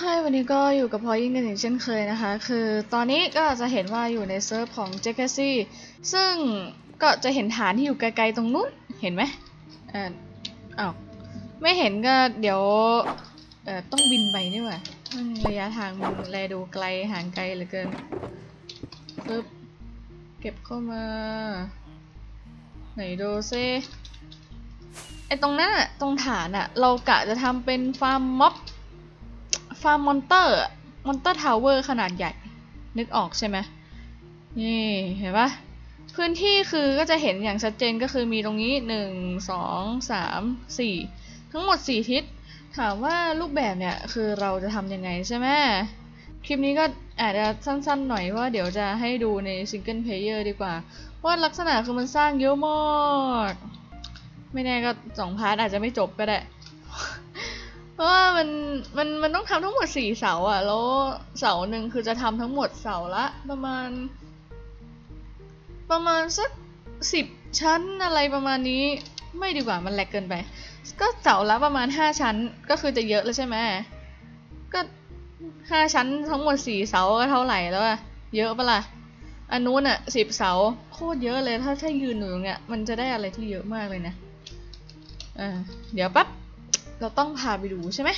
ให้วันนี้ก็อยู่กับพอยิ่งกันอย่างเช่นเคยนะคะ คือตอนนี้ก็จะเห็นว่าอยู่ในเซิร์ฟของ j จ c คซี่ซึ่งก็จะเห็นฐานที่อยู่ไกลๆตรงนู้น เห็นไหมเอออ้าวไม่เห็นก็เดี๋ยวเออต้องบินไปนี่หว่าระยะทางมันแลดูไกลห่างไกลเหลือเกินปึ๊บเก็บเข้ามา ไหนดูซิไอตรงนั้นอะตรงฐานอะเรากะจะทำเป็นฟาร์มม็อบาร์มมอนเตอร์มอนเตอร์ทาวเวอร์ขนาดใหญ่ นึกออกใช่ไหมนี่เห็นปะพื้นที่คือก็จะเห็นอย่างชัดเจนก็คือมีตรงนี้หนึ่งสองสามสี่ทั้งหมดสี่ทิศ ถามว่ารูปแบบเนี่ยคือเราจะทำยังไงใช่ไหมคลิปนี้ก็อาจจะสั้นๆหน่อยว่าเดี๋ยวจะให้ดูในซิงเกิลเพลเยอร์ดีกว่า ว่าลักษณะคือมันสร้างเยอะมาก ไม่แน่ก็สองพาร์ทอาจจะไม่จบก็ได้ เพราะว่ามันมันมันต้องทำทั้งหมดสี่เสาอะแล้วเสาหนึ่งคือจะทำทั้งหมดเสาละประมาณ ประมาณสักสิบชั้นอะไรประมาณนี้ไม่ดีกว่ามันแหลกเกินไป ก็เสาละประมาณห้าชั้นก็คือจะเยอะแล้วใช่ไหมก็ห้าชั้นทั้งหมดสี่เสาก็เท่าไหร่แล้วอะเยอะปะล่ะอันนู้นอะสิบเสาโคตรเยอะเลยถ้าถ้ายืนอยู่ตรงเนี้ยมันจะได้อะไรที่เยอะมากเลยนะอ่าเดี๋ยวปั๊บ เราต้องพาไปดูใช่ไหม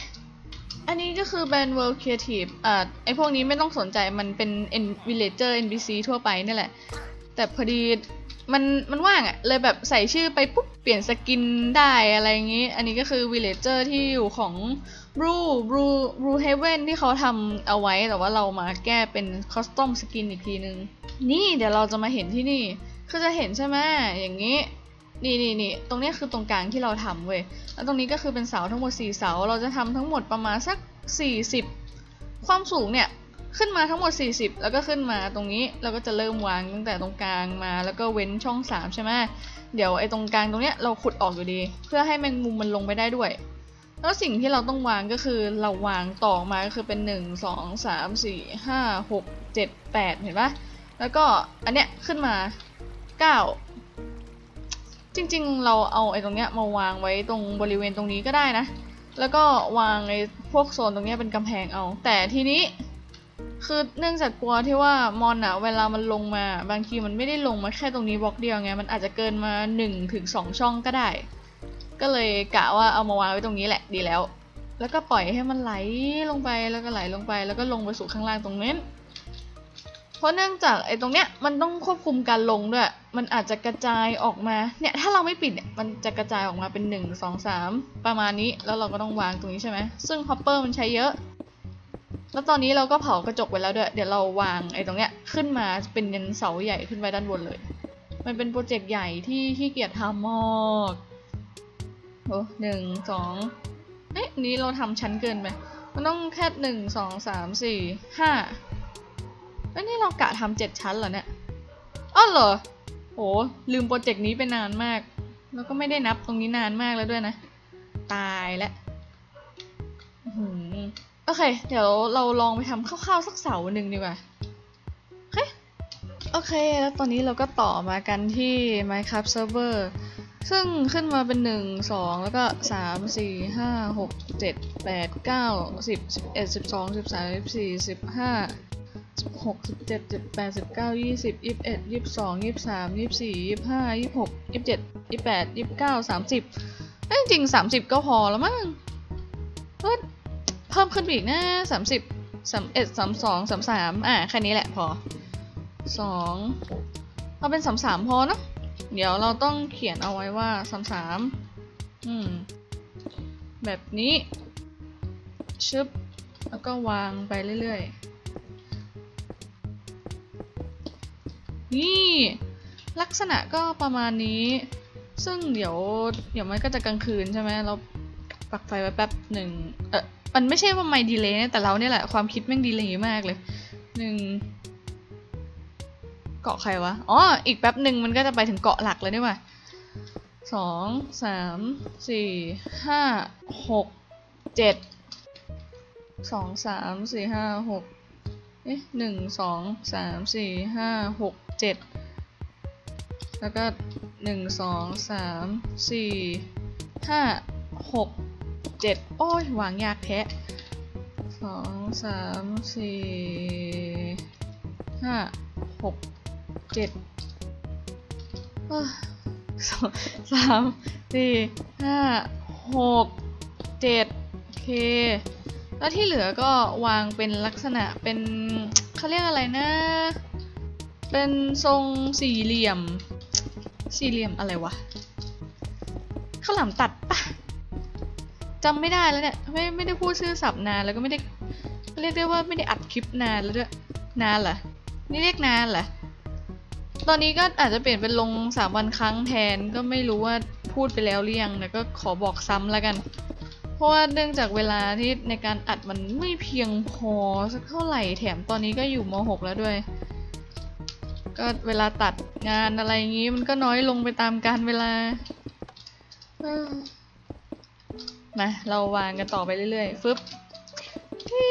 อันนี้ก็คือแบรนด์ World Creative อ่าไอพวกนี้ไม่ต้องสนใจมันเป็น N Villager NPC ทั่วไปนี่แหละ แต่พอดีมันมันว่างอะเลยแบบใส่ชื่อไปปุ๊บ เปลี่ยนสกินได้อะไรอย่างงี้ อันนี้ก็คือ Villager ที่อยู่ของ Blue Blue Blue Heaven ที่เขาทำเอาไว้แต่ว่าเรามาแก้เป็น Custom Skin อีกทีนึง นี่เดี๋ยวเราจะมาเห็นที่นี่ คือจะเห็นใช่ไหมอย่างนี้ นี่นี่นี่ตรงนี้คือตรงกลางที่เราทำเว้ย แล้วตรงนี้ก็คือเป็นเสาทั้งหมด 4 เสา เราจะทำทั้งหมดประมาณสัก 40 ความสูงเนี่ยขึ้นมาทั้งหมด 40 แล้วก็ขึ้นมาตรงนี้เราก็จะเริ่มวางตั้งแต่ตรงกลางมาแล้วก็เว้นช่อง 3 ใช่ไหมเดี๋ยวไอ้ตรงกลางตรงเนี้ยเราขุดออกอยู่ดี เพื่อให้แมงมุมมันลงไปได้ด้วย แล้วสิ่งที่เราต้องวางก็คือเราวางต่อมาก็คือเป็น 1 2 3 4 5 6 7 8 เห็นปะแล้วก็อันเนี้ยขึ้นมา 9 จริง ๆ เราเอาไอ้ตรงเนี้ยมาวางไว้ตรงบริเวณตรงนี้ก็ได้นะ แล้วก็วางไอ้พวกโซนตรงเนี้ยเป็นกำแพงเอา แต่ทีนี้คือเนื่องจากกลัวที่ว่ามอนอะเวลามันลงมาบางทีมันไม่ได้ลงมาแค่ตรงนี้บล็อกเดียวไงมันอาจจะเกินมา1ถึง2ช่องก็ได้ ก็เลยกะว่าเอามาวางไว้ตรงนี้แหละดีแล้ว แล้วก็ปล่อยให้มันไหลลงไปแล้วก็ไหลลงไป แล้วก็ลงไปสู่ข้างล่างตรงนั้น เพราะเนื่องจากไอ้ตรงเนี้ยมันต้องควบคุมการลงด้วย มันอาจจะกระจายออกมา เนี่ยถ้าเราไม่ปิดเนี่ยมันจะกระจายออกมาเป็น 1 2 3 ประมาณนี้ แล้วเราก็ต้องวางตรงนี้ใช่ไหม ซึ่งฮอปเปอร์มันใช้เยอะ แล้วตอนนี้เราก็เผากระจกไว้แล้วด้วย เดี๋ยวเราวางไอ้ตรงเนี้ยขึ้นมาเป็นยันเสาใหญ่ขึ้นไปด้านบนเลย มันเป็นโปรเจกต์ใหญ่ที่ขี้เกียจทำมากโอ้หนึ่งสองเอ๊ะนี้เราทำชั้นเกินไปมันต้องแค่หนึ่งสองสามสี่ห้า อ้ยนี่เรากะทำเจ็ดชั้นเหรอเนี่ยอ้าวเหรอโหลืมโปรเจกต์นี้ไปนานมาก แล้วก็ไม่ได้นับตรงนี้นานมากแล้วด้วยนะ ตายแล้วหือโอเค เดี๋ยวเราลองไปทำคร่าวๆสักเสาหนึ่งดีกว่าโอเคโอเค แล้วตอนนี้เราก็ต่อมากันที่ Minecraft Server ซึ่งขึ้นมาเป็น 1 2 แล้วก็ 3 4 5 6 7 8 9 10 11 12 13 14 15 16 17 18 19 20 21 22 23 24 25 26 27 28 29 30เอ้ยจริงๆ30ก็พอแล้วมั้งเฮ้ยเพิ่มขึ้นไปอีกนะ30 31 32 33อะแค่นี้แหละพอ2เอาเป็น33พอเนอะเดี๋ยวเราต้องเขียนเอาไว้ว่า33อืม แบบนี้ ชึบ แล้วก็วางไปเรื่อยๆ นี่ ลักษณะก็ประมาณนี้ ซึ่งเดี๋ยว เดี๋ยวมันก็จะกลางคืนใช่ไหมเราปักไฟไว้แป๊บหนึ่งเออมันไม่ใช่ว่าไม่ดีเลยนะแต่เราเนี่ยแหละความคิดแม่งดีเลยมากเลยหนึ่งเกาะใครวะ อ๋อ อีกแป๊บหนึ่งมันก็จะไปถึงเกาะหลักเลยนี่ว่าสองสามสี่ห้าหกเจ็ดสองสามสี่ห้าหกเอ๊ะหนึ่งสองสามสี่ห้าหก เจ็ดแล้วก็หนึ่งสองสามสี่ห้าหกเจ็ดโอ้ยวางยากแท้สองสามสี่ห้าหกเจ็ดเออสองสามสี่ห้าหกเจ็ดโอเค แล้วที่เหลือก็วางเป็นลักษณะเป็นเขาเรียกอะไรนะ เป็นทรงสี่เหลี่ยม สี่เหลี่ยมอะไรวะข้าวหลามตัดปะจำไม่ได้แล้วเนี่ยไม่ไม่ได้พูดชื่อศัพท์นานแล้วก็ไม่ได้เรียกได้ว่าไม่ได้อัดคลิปนานแล้วด้วยนานเหรอนี่เรียกนานเหรอตอนนี้ก็อาจจะเปลี่ยนเป็นลงสามวันครั้งแทนก็ไม่รู้ว่าพูดไปแล้วหรือยังแต่ก็ขอบอกซ้ำแล้วกัน เพราะว่าเนื่องจากเวลาที่ในการอัดมันไม่เพียงพอสักเท่าไหร่แถมตอนนี้ก็อยู่ม .6 แล้วด้วย ก็เวลาตัดงานอะไรอย่างงี้ มันก็น้อยลงไปตามกาลเวลาเออมาเราวางกันต่อไปเรื่อยๆฟึบที่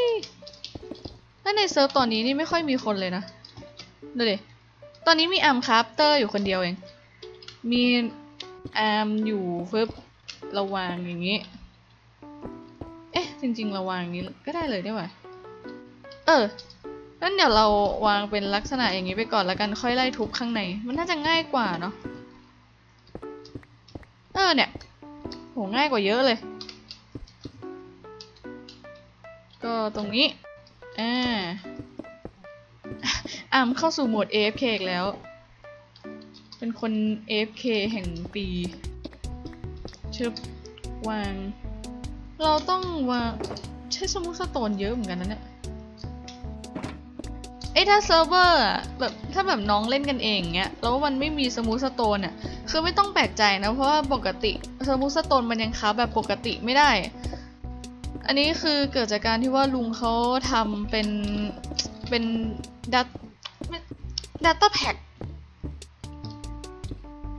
ถ้าในเซิร์ฟตอนนี้นี่ไม่ค่อยมีคนเลยนะ ดูดิ ตอนนี้มีอาร์มคราฟเตอร์อยู่คนเดียวเอง มีอาร์มอยู่ฟึบเราวางอย่างงี้ เอ๊ะ จริงๆเราวางอย่างนี้ก็ได้เลยได้ไหมเออ งั้นเดี๋ยวเราวางเป็นลักษณะอย่างนี้ไปก่อนแล้วกันค่อยไล่ทุบข้างใน มันน่าจะง่ายกว่าเนาะเออเนี่ยโหง่ายกว่าเยอะเลย ก็ตรงนี้อ่าอามเข้าสู่โหมด AFK อีกแล้ว เป็นคน AFK แห่งปีชึบวาง เราต้องวางใช้สมุทรสโตนเยอะเหมือนกันนะเนี่ย อ้ถ้าเซิร์ฟเวอร์อะแบบถ้าแบบน้องเล่นกันเองเงี้ยแล้วมันไม่มีสมูทสโตนอะคือไม่ต้องแปลกใจนะเพราะว่าปกติสมูทสโตนมันยังค้าแบบปกติไม่ได้ อันนี้คือเกิดจากการที่ว่าลุงเขาทำเป็นเป็นดัตดัตต้าแพ็ก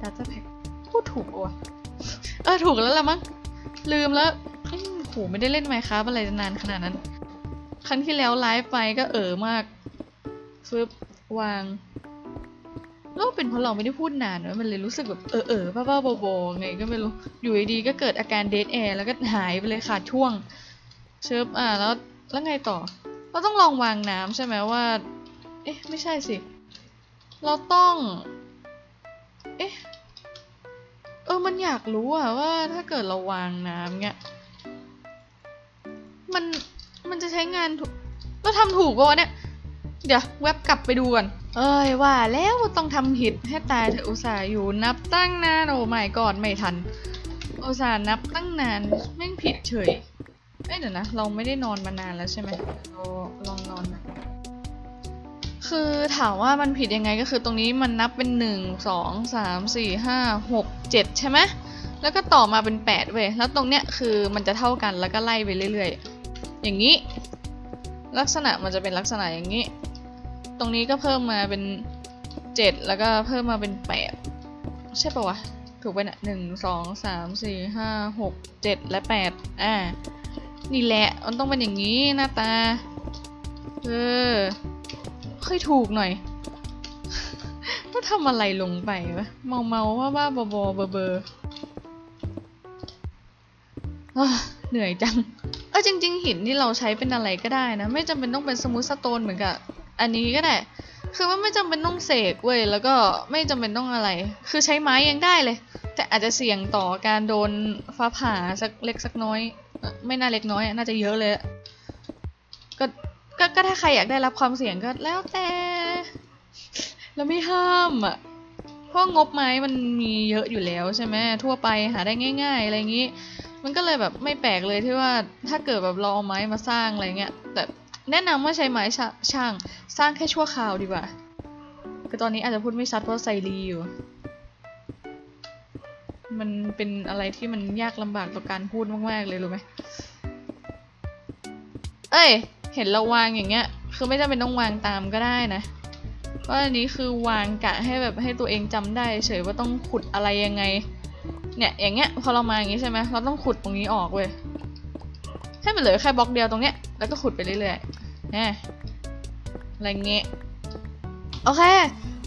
ดัตต้าแพ็กพูดถูกปะวะเออถูกแล้วละมั้งลืมแล้วอืมโหไม่ได้เล่นไมค์ครับอะไรนานขนาดนั้น ครั้งที่แล้วไลฟ์ไปก็เออมาก ฟึบวางแล้วเป็นเพราะเราไม่ได้พูดนานวะมันเลยรู้สึกแบบเออเออบ้าบ้าๆบอๆไงก็ไม่รู้ อยู่ดีๆก็เกิดอาการเดทแอร์แล้วก็หายไปเลยขาดช่วง เชิบอ่าแล้วแล้วไงต่อ เราต้องลองวางน้ำใช่ไหมว่า เอ๊ะ ไม่ใช่สิ เราต้อง เอ๊ะ เออ มันอยากรู้อะว่าถ้าเกิดเราวางน้ำเงี้ย มัน มันจะใช้งานถูกเราทำถูกปะวะเนี่ย เดี๋ยวแว็บกลับไปดูก่อน เอ้ยว่าแล้วต้องทำผิดให้ตายเถอะอุตส่าห์อยู่นับตั้งนานโอ้ไม่กอนไม่ทัน อุตส่าห์นับตั้งนานแม่งผิดเฉยเอ้ยเดี๋ยวนะ เราไม่ได้นอนมานานแล้วใช่ไหมเราลองนอนนะคือถามว่ามันผิดยังไงก็คือตรงนี้มันนับเป็นหนึ่งสองสามสี่ห้าหกเจ็ดใช่ไหมแล้วก็ต่อมาเป็นแปดเว้ยแล้วตรงเนี้ยคือมันจะเท่ากันแล้วก็ไล่ไปเรื่อย ๆ อย่างนี้ ลักษณะมันจะเป็นลักษณะอย่างนี้ ตรงนี้ก็เพิ่มมาเป็นเจ็ดแล้วก็เพิ่มมาเป็นแปดใช่ปะวะ ถูกไปนะหนึ่งสองสามสี่ห้าหกเจ็ดและแปดอ่า นี่แหละ มันต้องเป็นอย่างนี้หน้าตา เออค่อยถูกหน่อย ก็ทำอะไรลงไปวะ เมาเมาว่าว่าบอบอเบอร์เบอร์เหนื่อยจัง เออจริง ๆ หินที่เราใช้เป็นอะไรก็ได้นะ ไม่จำเป็นต้องเป็นสมูทสโตนเหมือนกับ อันนี้ก็ได้ คือว่าไม่จำเป็นต้องเสกเว้ย แล้วก็ไม่จำเป็นต้องอะไร คือใช้ไม้ยังได้เลย แต่อาจจะเสี่ยงต่อการโดนฟ้าผ่าสักเล็กสักน้อย ไม่น่าเล็กน้อย น่าจะเยอะเลย ก็ ก็ก็ถ้าใครอยากได้รับความเสี่ยงก็แล้วแต่ เราไม่ห้ามอะ เพราะงบไม้มันมีเยอะอยู่แล้วใช่ไหมทั่วไปหาได้ง่าย ๆ อะไรอย่างนี้มันก็เลยแบบไม่แปลกเลยที่ว่าถ้าเกิดแบบเราเอาไม้มาสร้างอะไรเงี้ยแต่ แนะนำว่าใช้ไม้ช่างสร้างแค่ชั่วคราวดีกว่า คือตอนนี้อาจจะพูดไม่ชัดเพราะใส่รีอยู่ มันเป็นอะไรที่มันยากลำบากต่อการพูดมาก ๆ เลยรู้ไหม เอ้ย เห็นเราวางอย่างเงี้ย คือไม่จำเป็นต้องวางตามก็ได้นะเพราะอันนี้คือวางกะให้แบบให้ตัวเองจำได้ เฉยว่าต้องขุดอะไรยังไง เนี่ยอย่างเงี้ยพอเรามาอย่างงี้ใช่ไหมเราต้องขุดตรงนี้ออกเว้ย ให้มันเหลือแค่บล็อกเดียวตรงเนี้ย แล้วก็ขุดไปเรื่อยๆนะอะไรเงี้ย โอเค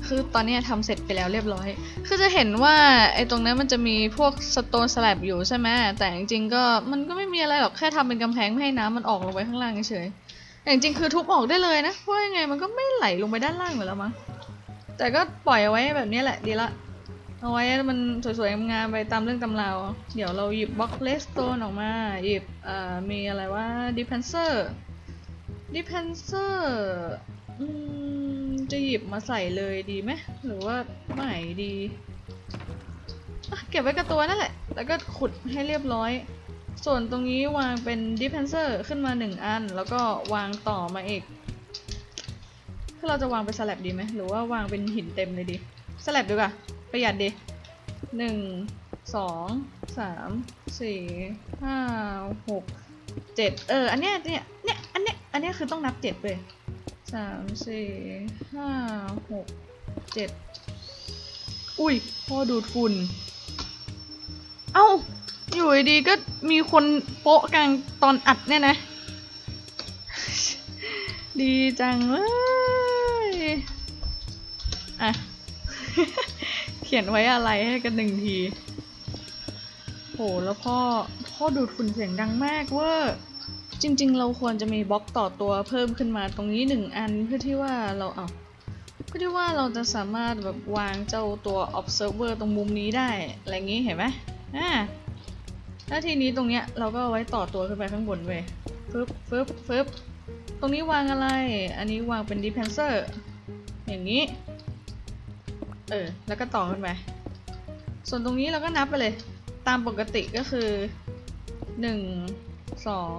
คือตอนนี้ทำเสร็จไปแล้วเรียบร้อย คือจะเห็นว่าไอ้ตรงนั้นมันจะมีพวกสโตนสแลบอยู่ใช่ไหมแต่จริงๆก็มันก็ไม่มีอะไรหรอก แค่ทำเป็นกำแพงไม่ให้น้ำมันออกลงไปข้างล่างเฉยๆแต่จริงๆคือทุบออกได้เลยนะ เพราะยังไงมันก็ไม่ไหลลงไปด้านล่างอยู่แล้วมั้ง แต่ก็ปล่อยเอาไว้แบบนี้แหละดีละ เอาไว้มันสวยๆงามไปตามเรื่องตำราว เดี๋ยวเราหยิบบล็อกเลสโตนออกมา หยิบอ่อมีอะไรว่าดิเพนเซอร์ดิเพนเซอร์จะหยิบมาใส่เลยดีไหมหรือว่าไม่ดีเก็บไว้กับตัวนั่นแหละ แล้วก็ขุดให้เรียบร้อย ส่วนตรงนี้วางเป็นดิเพนเซอร์ขึ้นมาหนึ่งอัน แล้วก็วางต่อมาอีกคือเราจะวางเป็นสลับดีไหมหรือว่าวางเป็นหินเต็มเลยดีสลับดีกว่า ประหยัดดีหนึ่งสองสามสี่ห้าหกเจ็ดเออ อันเนี้ยเนี่ยเนี่ยอันเนี้ยอันเนี้ยคือต้องนับเจ็ดเลยสามสี่ห้าหกเจ็ดอุ้ยพ่อดูดฝุ่น เอ้า อยู่ดีก็มีคนโปะกลางตอนอัดเนี่ยนะ ดีจังเลย อะ ขียนไว้อะไรให้กันหนึ่งที โห แล้วพ่อ พ่อดูดฝุ่นเสียงดังมากเวอร์จริง ๆ เราควรจะมีบล็อกต่อตัวเพิ่มขึ้นมาตรงนี้หนึ่งอันเพื่อที่ว่าเราเอาเพื่อที่ว่าเราจะสามารถแบบวางเจ้าตัว observer ตรงมุมนี้ได้ อะไรอย่างงี้เห็นไหมอ่าแล้วทีนี้ตรงเนี้ยเราก็เอาไว้ต่อตัวขึ้นไปข้างบนเว้ยฟึบฟึบฟึบตรงนี้วางอะไร อันนี้วางเป็น dispenser อย่างนี้ เออ แล้วก็ต่อขึ้นไป ส่วนตรงนี้เราก็นับไปเลย ตามปกติก็คือหนึ่งสอง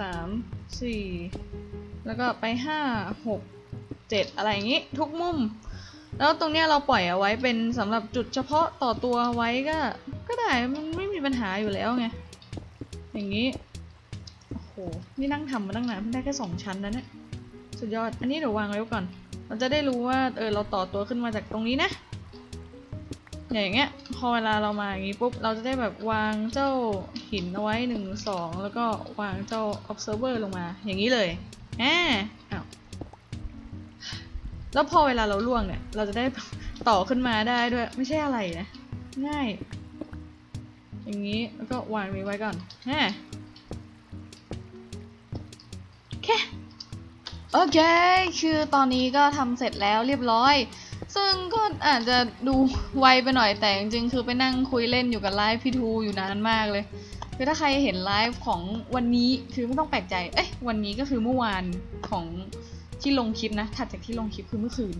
สามสี่แล้วก็ไปห้าหกเจ็ดอะไรอย่างนี้ ทุกมุม แล้วตรงเนี้ยเราปล่อยเอาไว้เป็นสำหรับจุดเฉพาะต่อตัวไว้ก็ ก็ได้ มันไม่มีปัญหาอยู่แล้วไง อย่างนี้ โอ้โห นี่นั่งทำมาตั้งนานเพิ่งได้แค่สองชั้นแล้วเนี่ย สุดยอด อันนี้เดี๋ยววางไว้ก่อน เราจะได้รู้ว่าเออเราต่อตัวขึ้นมาจากตรงนี้นะอย่างเงี้ยพอเวลาเรามาอย่างงี้ปุ๊บเราจะได้แบบวางเจ้าหินเอาไว้หนึ่งสองแล้วก็วางเจ้า observer ลงมา อย่างนี้เลยแอาอ้าวแล้วพอเวลาเราล่วงเนี่ย เราจะได้ต่อขึ้นมาได้ด้วย ไม่ใช่อะไรนะง่าย อย่างนี้แล้วก็วางนี้ไว้ก่อนแฮแค่ โอเค คือตอนนี้ก็ทำเสร็จแล้วเรียบร้อย ซึ่งก็อาจจะดูไวไปหน่อยแต่จริงๆคือไปนั่งคุยเล่นอยู่กับไลฟ์พี่ทูอยู่นานมากเลย คือถ้าใครเห็นไลฟ์ของวันนี้คือไม่ต้องแปลกใจ เอ้ยวันนี้ก็คือเมื่อวานของที่ลงคลิปนะ ถัดจากที่ลงคลิปคือเมื่อคืน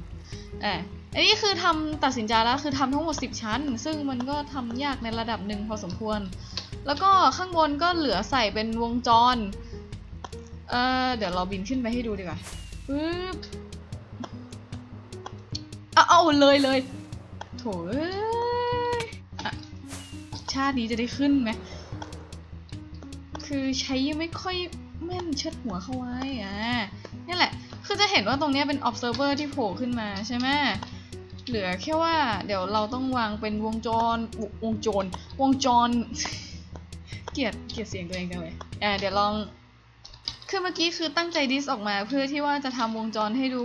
อ่าอันนี้คือทำตัดสินใจแล้วคือทำทั้งหมด 10 ชั้น ซึ่งมันก็ทำยากในระดับหนึ่งพอสมควร แล้วก็ข้างบนก็เหลือใส่เป็นวงจร เออเดี๋ยวเราบินขึ้นไปให้ดูดีกว่าปึ๊บเอาเอาเลยเลยโถเอ้ยอะชาตินี้จะได้ขึ้นไหม คือใช้ยังไม่ค่อยแม่นเชิดหัวเข้าไว้อะนี่แหละ คือจะเห็นว่าตรงเนี้ยเป็น observer ที่โผล่ขึ้นมาใช่ไหมเหลือแค่ว่าเดี๋ยวเราต้องวางเป็นวงจรววงจร วงจร เกลียดเกลียดเสียงตัวเองจังเลยอ่าเดี๋ยวลอง คือเมื่อกี้คือตั้งใจดิสออกมาเพื่อที่ว่าจะทำวงจรให้ดู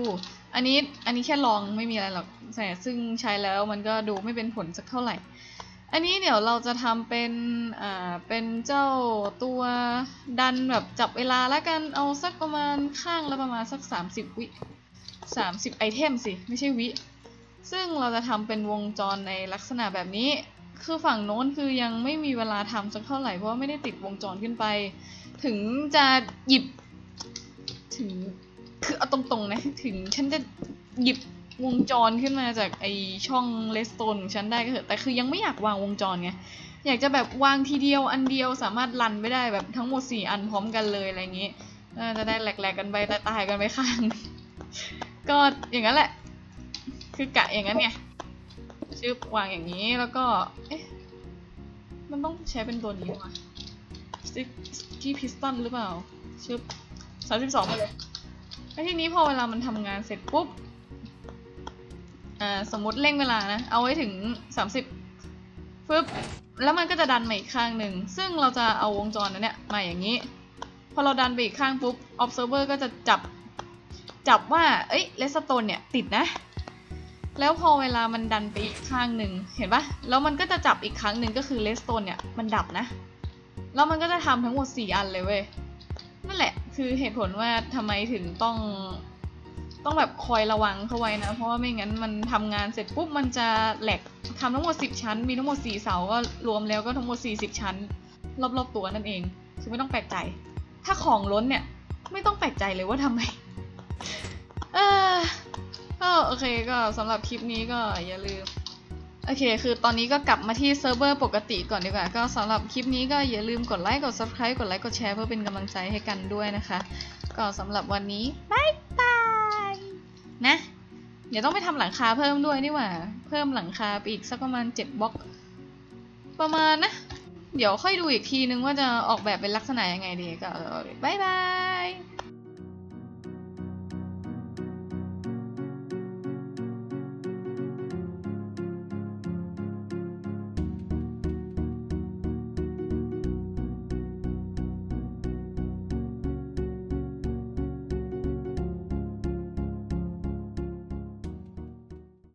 อันนี้อันนี้แค่ลองไม่มีอะไรหรอกแต่ซึ่งใช้แล้วมันก็ดูไม่เป็นผลสักเท่าไหร่ อันนี้เดี๋ยวเราจะทำเป็นอ่าเป็นเจ้าตัวดันแบบจับเวลาแล้วกันเอาสักประมาณข้างละประมาณสัก 30 วิ30 ไอเทมสิ ไม่ใช่วิ ซึ่งเราจะทำเป็นวงจรในลักษณะแบบนี้ คือฝั่งโน้นคือยังไม่มีเวลาทำสักเท่าไหร่เพราะว่าไม่ได้ติดวงจรขึ้นไป ถึงจะหยิบ ถึงคือเอาตรงๆนะ ถึงฉันจะหยิบวงจรขึ้นมาจากไอช่องเลสโตนของฉันได้ก็เถอะแต่คือยังไม่อยากวางวงจรไงอยากจะแบบวางทีเดียวอันเดียวสามารถรันไม่ได้แบบทั้งหมดสี่อันพร้อมกันเลยอะไรอย่างนี้จะได้แหลกๆกันไปตายๆกันไปข้าง ก็อย่างนั้นแหละ คือกะอย่างนั้นไงชึบวางอย่างนี้แล้วก็ เอ๊ะ มันต้องใช้เป็นตัวนี้ว่ะ สติ๊กกี้พิสตันหรือเปล่า ชึบสามสิบสองไปเลยแล้วทีนี้พอเวลามันทำงานเสร็จปุ๊บ อ่า สมมติเร่งเวลานะ เอาไว้ถึง30ฟึบแล้วมันก็จะดันมาอีกข้างหนึ่ง ซึ่งเราจะเอาวงจรนั้นเนี่ยมาอย่างนี้ พอเราดันไปอีกข้างปุ๊บ observer ก็จะจับ จับว่า เอ้ยเลสโตนเนี่ยติดนะ แล้วพอเวลามันดันไปอีกข้างหนึ่ง เห็นปะแล้วมันก็จะจับอีกครั้งหนึ่งก็คือเลสโตนเนี่ยมันดับนะ แล้วมันก็จะทำทั้งหมด 4 อันเลยเว้ย นั่นแหละ คือเหตุผลว่าทำไมถึงต้อง ต้องแบบคอยระวังเข้าไว้นะ เพราะว่าไม่งั้นมันทำงานเสร็จปุ๊บมันจะแหลกทำทั้งหมด 10 ชั้น มีทั้งหมด 4 เสา ก็รวมแล้วก็ทั้งหมด 40 ชั้น รอบๆตัวนั่นเองคือไม่ต้องแปลกใจ ถ้าของล้นเนี่ย ไม่ต้องแปลกใจเลยว่าทำไม เออโอเคก็สำหรับคลิปนี้ก็อย่าลืม อเค คือตอนนี้ก็กลับมาที่เซิร์ฟเวอร์ปกติก่อนดีกว่า ก็สำหรับคลิปนี้ก็อย่าลืมกดไลค์ กด subscribe กดไลค์ กดแชร์เพื่อเป็นกำลังใจให้กันด้วยนะคะ ก็สำหรับวันนี้บายบายนะ เดี๋ยวต้องไปทำหลังคาเพิ่มด้วยนี่หว่า เพิ่มหลังคาไปอีกสักประมาณ 7บล็อก ประมาณนะ เดี๋ยวค่อยดูอีกทีนึงว่าจะออกแบบเป็นลักษณะยังไงดี ก็บายบาย